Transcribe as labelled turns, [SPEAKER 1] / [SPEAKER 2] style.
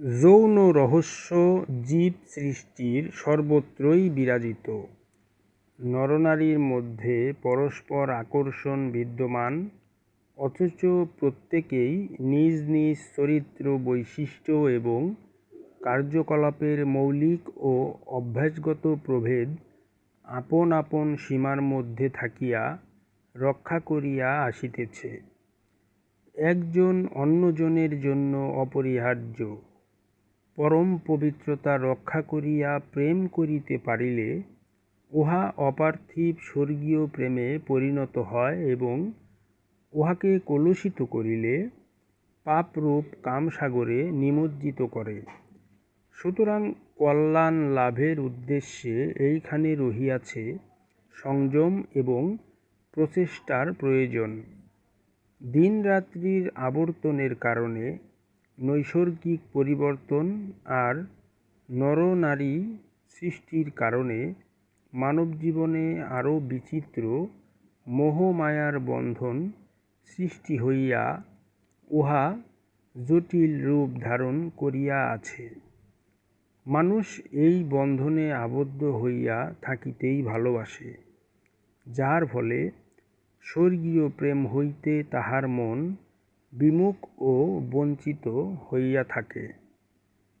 [SPEAKER 1] যৌন রহস্য জীব সৃষ্টির সর্বত্রই বিরাজিত। নরনারীর মধ্যে পরস্পর আকর্ষণ বিদ্যমান, অথচ প্রত্যেকেই নিজ নিজ চরিত্র বৈশিষ্ট্য এবং কার্যকলাপের মৌলিক ও অভ্যাসগত প্রভেদ আপন আপন সীমার মধ্যে থাকিয়া রক্ষা করিয়া আসিতেছে। একজন অন্যজনের জন্য অপরিহার্য। পরম পবিত্রতা রক্ষা করিয়া প্রেম করিতে পারিলে উহা অপার্থিব স্বর্গীয় প্রেমে পরিণত হয় এবং উহাকে কলুষিত করিলে পাপরূপ কামসাগরে নিমজ্জিত করে। সুতরাং কল্যাণ লাভের উদ্দেশ্যে এইখানে রহিয়াছে সংযম এবং প্রচেষ্টার প্রয়োজন। দিনরাত্রির আবর্তনের কারণে নৈসর্গিক পরিবর্তন আর নরনারী সৃষ্টির কারণে মানবজীবনে আরও বিচিত্র মোহমায়ার বন্ধন সৃষ্টি হইয়া উহা জটিল রূপ ধারণ করিয়া আছে। মানুষ এই বন্ধনে আবদ্ধ হইয়া থাকিতেই ভালোবাসে, যার ফলে স্বর্গীয় প্রেম হইতে তাহার মন বিমুখ ও বঞ্চিত হইয়া থাকে।